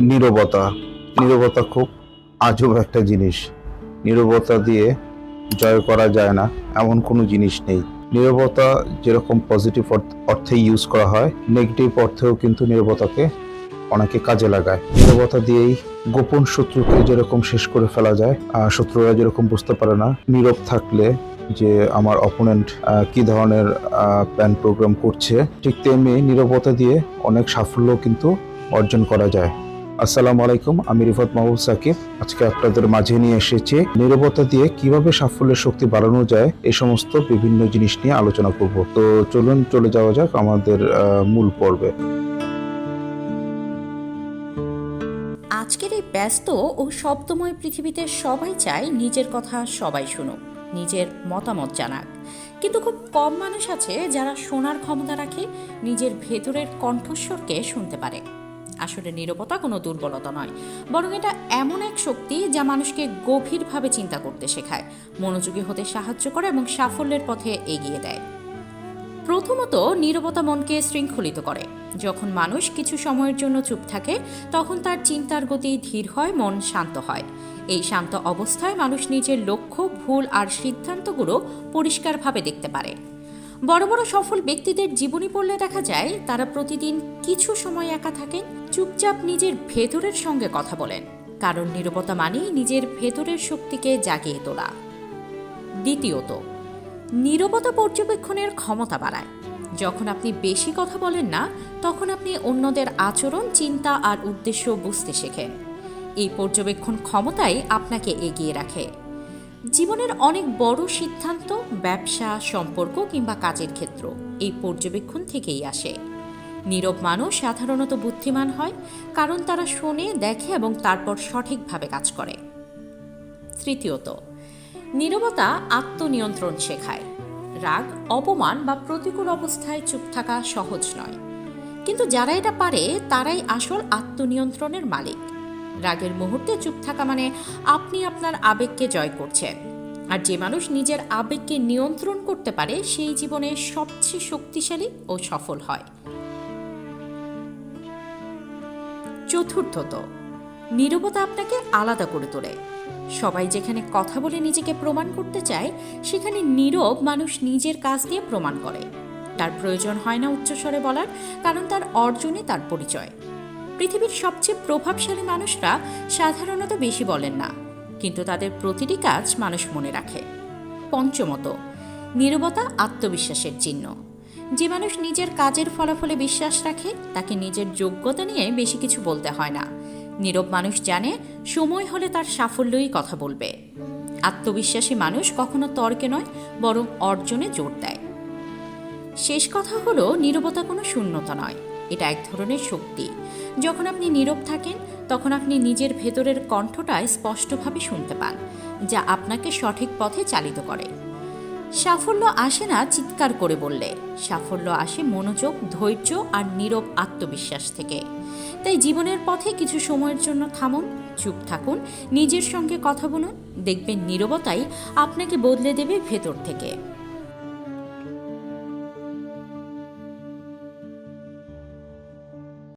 নীরবতা। নীরবতা খুব আজব একটা জিনিস। নীরবতা দিয়ে জয় করা যায় না, এমন কোনো জিনিস নেই। নীরবতা যেরকম পজিটিভ অর্থে ইউজ করা হয় নেগেটিভ অর্থেও কিন্তু নীরবতাকে অনেকে কাজে লাগায়। নীরবতা দিয়েই গোপন শত্রুকে যেরকম শেষ করে ফেলা যায় শত্রুরা যেরকম বুঝতে পারে না, নীরব থাকলে যে আমার অপোনেন্ট কি ধরনের প্ল্যান প্রোগ্রাম করছে, ঠিক তেমনি নীরবতা দিয়ে অনেক সাফল্য কিন্তু অর্জন করা যায়। আসসালামু আলাইকুম, আমি রিফাত মাহবুব সাকিব। আজকে আপনাদের মাঝে নিয়ে এসেছি নীরবতা দিয়ে কীভাবে সাফল্যের শক্তি বাড়ানো যায় এই সমস্ত বিভিন্ন জিনিস নিয়ে আলোচনা করব। তো চলুন, চলে যাওয়া যাক আমাদের মূল পর্বে। আজকের এই ব্যস্ত ও শব্দময় পৃথিবীতে সবাই চায় নিজের কথা সবাই শুনুক, নিজের মতামত জানাক। কিন্তু খুব কম মানুষ আছে যারা শোনার ক্ষমতা রাখে, নিজের ভেতরের কণ্ঠস্বরকে শুনতে পারে। আসলে নীরবতা কোনো দুর্বলতা নয়। বরং এটা এমন এক শক্তি যা মানুষকে গভীরভাবে চিন্তা করতে শেখায়, মনোযোগী হতে সাহায্য করে এবং সাফল্যের পথে এগিয়ে দেয়। প্রথমত, নীরবতা মনকে শৃঙ্খলিত করে। যখন মানুষ কিছু সময়ের জন্য চুপ থাকে, তখন তার চিন্তার গতি ধীর হয়, মন শান্ত হয়। এই শান্ত অবস্থায় মানুষ নিজের লক্ষ্য, ভুল আর সিদ্ধান্তগুলো পরিষ্কারভাবে দেখতে পারে। বড় বড় সফল ব্যক্তিদের জীবনী পড়লে দেখা যায়, তারা প্রতিদিন কিছু সময় একা থাকেন, চুপচাপ নিজের ভেতরের সঙ্গে কথা বলেন। কারণ নীরবতা মানেই নিজের ভেতরের শক্তিকে জাগিয়ে তোলা। দ্বিতীয়ত, নীরবতা পর্যবেক্ষণের ক্ষমতা বাড়ায়। যখন আপনি বেশি কথা বলেন না, তখন আপনি অন্যদের আচরণ, চিন্তা আর উদ্দেশ্য বুঝতে শেখেন। এই পর্যবেক্ষণ ক্ষমতাই আপনাকে এগিয়ে রাখে। জীবনের অনেক বড় সিদ্ধান্ত, ব্যবসা, সম্পর্ক কিংবা কাজের ক্ষেত্র। এই পর্যবেক্ষণ থেকেই আসে। নীরব মানুষ সাধারণত বুদ্ধিমান হয়, কারণ তারা শোনে, দেখে এবং তারপর সঠিকভাবে কাজ করে। তৃতীয়ত, নীরবতা আত্মনিয়ন্ত্রণ শেখায়। রাগ, অপমান বা প্রতিকূল অবস্থায় চুপ থাকা সহজ নয়। কিন্তু যারা এটা পারে, তারাই আসল আত্মনিয়ন্ত্রণের মালিক। রাগের মুহূর্তে চুপ থাকা মানে আপনি আপনার আবেগকে জয় করছেন আর যে মানুষ নিজের আবেগকে নিয়ন্ত্রণ করতে পারে, সেই জীবনে সবচেয়ে শক্তিশালী ও সফল হয়। চতুর্থত, নীরবতা আপনাকে আলাদা করে তোলে। সবাই যেখানে কথা বলে নিজেকে প্রমাণ করতে চায়, সেখানে নীরব মানুষ নিজের কাজ দিয়ে প্রমাণ করে। তার প্রয়োজন হয় না উচ্চস্বরে বলার, কারণ তার অর্জনে তার পরিচয়। পৃথিবীর সবচেয়ে প্রভাবশালী মানুষরা সাধারণত বেশি বলেন না, কিন্তু তাদের প্রতিটি কাজ মানুষ মনে রাখে। পঞ্চমত, নীরবতা আত্মবিশ্বাসের চিহ্ন। যে মানুষ নিজের কাজের ফলাফলে বিশ্বাস রাখে, তাকে নিজের যোগ্যতা নিয়ে বেশি কিছু বলতে হয় না। নীরব মানুষ জানে সময় হলে তার সাফল্যই কথা বলবে। আত্মবিশ্বাসী মানুষ কখনো তর্কে নয়, বরং অর্জনে জোর দেয়। শেষ কথা হলো, নীরবতা কোনো শূন্যতা নয়। এটা এক ধরনের শক্তি। যখন আপনি নীরব থাকেন, তখন আপনি নিজের ভেতরের কণ্ঠটায় স্পষ্টভাবে শুনতে পান, যা আপনাকে সঠিক পথে চালিত করে। সাফল্য আসে না চিৎকার করে বললে, সাফল্য আসে মনোযোগ, ধৈর্য আর নীরব আত্মবিশ্বাস থেকে। তাই জীবনের পথে কিছু সময়ের জন্য থামুন, চুপ থাকুন, নিজের সঙ্গে কথা বলুন, দেখবেন নীরবতাই আপনাকে বদলে দেবে ভেতর থেকে।